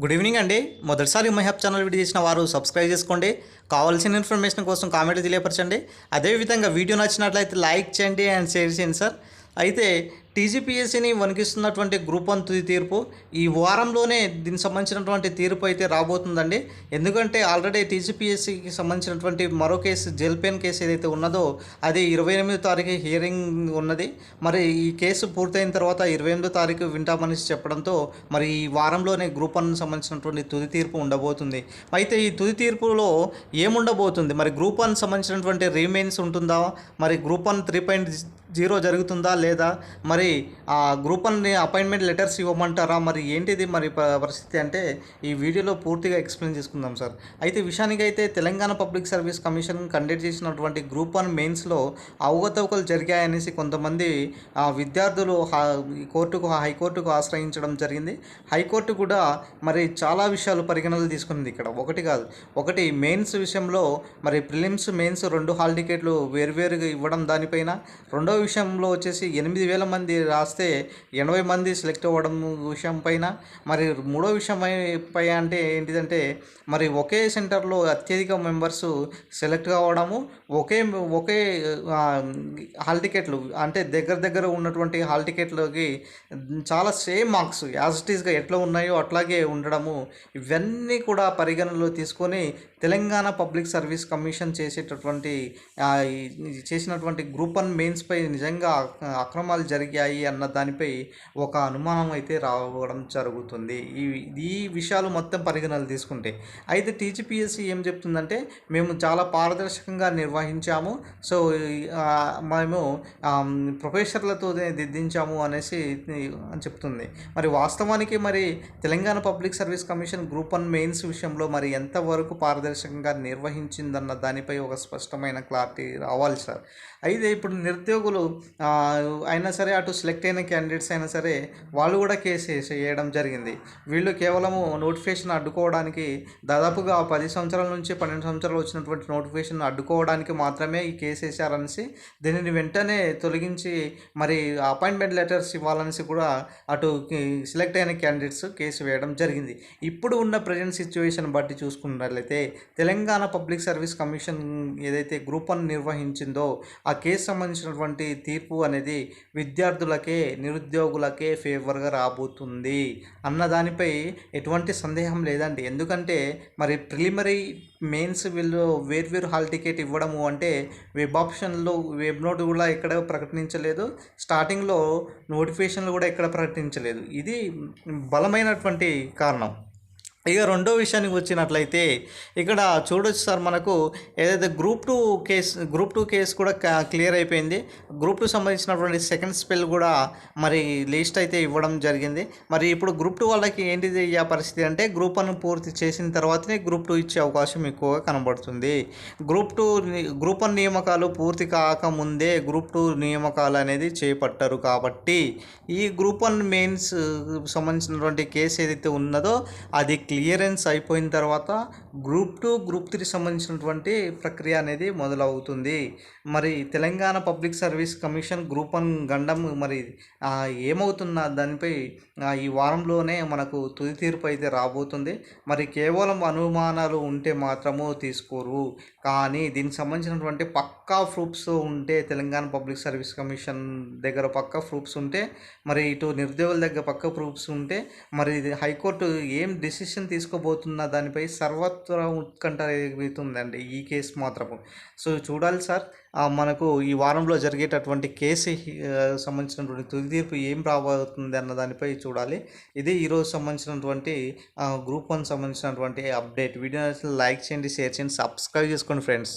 Good evening అండి. మొదటిసారి మహబ్ channel video చేసిన వారు సబ్స్క్రైబ్ చేసుకోండి. కావాల్సిన ఇన్ఫర్మేషన్ కోసం కామెంట్ తెలియపరచండి. అదేవిధంగా వీడియో నచ్చినట్లయితే లైక్ చేయండి అండ్ షేర్ చేయండి సార్ అయితే టీజీపీఎస్సీని వణికిస్తున్నటువంటి గ్రూప్ వన్ తుది తీర్పు. ఈ వారంలోనే దీనికి సంబంధించినటువంటి తీర్పు అయితే రాబోతుందండి. ఎందుకంటే ఆల్రెడీ టీజీపీఎస్సీకి సంబంధించినటువంటి మరో కేసు జెల్ పెన్ కేసు ఏదైతే ఉన్నదో అది ఇరవై ఎనిమిదో తారీఖు హియరింగ్ ఉన్నది. మరి ఈ కేసు పూర్తయిన తర్వాత ఇరవై ఎనిమిదో తారీఖు వింటామని చెప్పడంతో మరి ఈ వారంలోనే గ్రూప్ వన్ సంబంధించినటువంటి తుది తీర్పు ఉండబోతుంది. అయితే ఈ తుది తీర్పులో ఏముండబోతుంది? మరి గ్రూప్ వన్ సంబంధించినటువంటి రీమెయిన్స్ ఉంటుందా? మరి group one three point zero జరుగుతుందా లేదా? మరి ఆ గ్రూప్ వన్ అపాయింట్మెంట్ లెటర్స్ ఇవ్వమంటారా? మరి ఏంటిది మరి ప- పరిస్థితి అంటే ఈ వీడియోలో పూర్తిగా ఎక్స్ప్లెయిన్ చేసుకుందాం సార్. అయితే విషయానికి అయితే Telangana Public Service Commission conduct చేసినటువంటి గ్రూప్ వన్ మెయిన్స్లో అవకతవకలు జరిగాయనేసి కొంతమంది విద్యార్థులు కోర్టుకు హైకోర్టుకు ఆశ్రయించడం జరిగింది. హైకోర్టు కూడా మరి చాలా విషయాలు పరిగణనలు తీసుకుంది ఇక్కడ. ఒకటి కాదు. ఒకటి మెయిన్స్ విషయంలో మరి ప్రిలిమ్స్ మెయిన్స్ రెండు హాల్ టికెట్లు వేరువేరుగా ఇవ్వడం దానిపైన. రెండో విషయంలో వచ్చేసి ఎనిమిది వేల మంది రాస్తే ఎనభై మంది సెలెక్ట్ అవ్వడం విషయం పైన మరి మూడో విషయం పై- అంటే ఏంటిదంటే మరి ఒకే సెంటర్లో అత్యధిక మెంబర్స్ సెలెక్ట్ కావడము ఒకే ఒకే హాల్ టికెట్లు అంటే దగ్గర దగ్గర ఉన్నటువంటి హాల్ టికెట్లకి చాలా సేమ్ మార్క్స్ యాజ్ ఇట్ ఈస్గా ఎట్లా ఉన్నాయో అట్లాగే ఉండడము ఇవన్నీ కూడా పరిగణనలో తీసుకొని తెలంగాణ పబ్లిక్ సర్వీస్ కమిషన్ చేసేటటువంటి చేసినటువంటి గ్రూప్ వన్ మెయిన్స్పై నిజంగా అక్రమాలు జరిగాయి అన్న దానిపై ఒక అనుమానం అయితే రావడం జరుగుతుంది. ఈ ఈ విషయాలు మొత్తం పరిగణనలు తీసుకుంటే. అయితే టీజీపీఎస్సీ ఏం చెప్తుందంటే మేము చాలా పారదర్శకంగా నిర్వహించాము. సో మేము ప్రొఫెసర్లతో దిద్దించాము అనేసి చెప్తుంది. మరి వాస్తవానికి మరి Telangana Public Service Commission group one mains విషయంలో మరి ఎంతవరకు పారదర్శకంగా నిర్వహించిందన్న దానిపై ఒక స్పష్టమైన క్లారిటీ రావాలి సార్. అయితే ఇప్పుడు నిరుద్యోగులు ఆ, అయినా సరే అటు సెలెక్ట్ అయిన క్యాండిడేట్స్ అయినా సరే వాళ్ళు కూడా కేసు వేసి- వేయడం జరిగింది. వీళ్ళు కేవలము నోటిఫికేషన్ అడ్డుకోవడానికి దాదాపుగా పది సంవత్సరాల నుంచి పన్నెండు సంవత్సరాలు వచ్చినటువంటి నోటిఫికేషన్ అడ్డుకోవడానికి మాత్రమే ఈ కేసు వేశారనేసి దీనిని వెంటనే తొలగించి మరి అపాయింట్మెంట్ లెటర్స్ ఇవ్వాలనేసి కూడా అటు సెలెక్ట్ అయిన క్యాండిడేట్స్ కేసు వేయడం జరిగింది. ఇప్పుడు ఉన్న ప్రజెంట్ సిచ్యువేషన్ బట్టి చూసుకున్నట్లయితే తెలంగాణ పబ్లిక్ సర్వీస్ కమిషన్ ఏదైతే గ్రూప్ వన్ నిర్వహించిందో ఆ కేసు సంబంధించినటువంటి తీర్పు అనేది విద్యార్థులకే నిరుద్యోగులకే ఫేవర్గా రాబోతుంది అన్న దానిపై ఎటువంటి సందేహం లేదండి. ఎందుకంటే మరి ప్రిలిమరీ మెయిన్స్ వీళ్ళు వేర్వేరు హాల్ టికెట్ ఇవ్వడము అంటే వెబ్ ఆప్షన్లో వెబ్ నోట్ కూడా ఎక్కడ ప్రకటించలేదు. స్టార్టింగ్లో నోటిఫికేషన్లు కూడా ఎక్కడ ప్రకటించలేదు. ఇది బలమైనటువంటి కారణం. ఇక రెండో విషయానికి వచ్చినట్లయితే ఇక్కడ చూడొచ్చు సార్ మనకు ఏదైతే group two case group two case కూడా క్లియర్ అయిపోయింది. గ్రూప్ టూ సంబంధించినటువంటి సెకండ్ స్పెల్ కూడా మరి లిస్ట్ అయితే ఇవ్వడం జరిగింది. మరి ఇప్పుడు గ్రూప్ టూ వాళ్ళకి ఏంటిది ఆ పరిస్థితి అంటే గ్రూప్ వన్ పూర్తి చేసిన తర్వాతనే గ్రూప్ టూ ఇచ్చే అవకాశం ఎక్కువగా కనబడుతుంది. గ్రూప్ టూ గ్రూప్ వన్ నియామకాలు పూర్తి కాకముందే గ్రూప్ టూ నియామకాలు అనేది చేపట్టారు కాబట్టి ఈ గ్రూప్ వన్ మెయిన్స్ సంబంధించినటువంటి కేసు ఏదైతే ఉన్నదో అది క్లియరెన్స్ అయిపోయిన తర్వాత గ్రూప్ టూ గ్రూప్ త్రీ సంబంధించినటువంటి ప్రక్రియ అనేది మొదలవుతుంది. మరి Telangana Public Service Commission group one గండం మరి ఏమవుతున్న దానిపై ఈ వారంలోనే మనకు తుది తీర్పు అయితే రాబోతుంది. మరి కేవలం అనుమానాలు ఉంటే మాత్రము తీసుకోరు. కానీ దీనికి సంబంధించినటువంటి పక్కా ప్రూఫ్స్ ఉంటే తెలంగాణ పబ్లిక్ సర్వీస్ కమిషన్ దగ్గర పక్కా ప్రూఫ్స్ ఉంటే మరి ఇటు నిరుద్యోగుల దగ్గర పక్క ప్రూఫ్స్ ఉంటే మరి ఇది హైకోర్టు ఏం డిసిషన్ తీసుకోబోతున్న దానిపై సర్వత్ర ఉత్కంఠ ఎగురుతుందండి ఈ కేసు మాత్రము. సో చూడాలి సార్. మనకు ఈ వారంలో జరిగేటటువంటి కేసు సంబంధించినటువంటి తుది తీర్పు ఏం రాబోతుంది అన్న దానిపై చూడాలి. ఇది ఈరోజు సంబంధించినటువంటి గ్రూప్ వన్ సంబంధించినటువంటి అప్డేట్. వీడియో లైక్ చేయండి షేర్ చేయండి సబ్స్క్రైబ్ చేసుకోండి ఫ్రెండ్స్.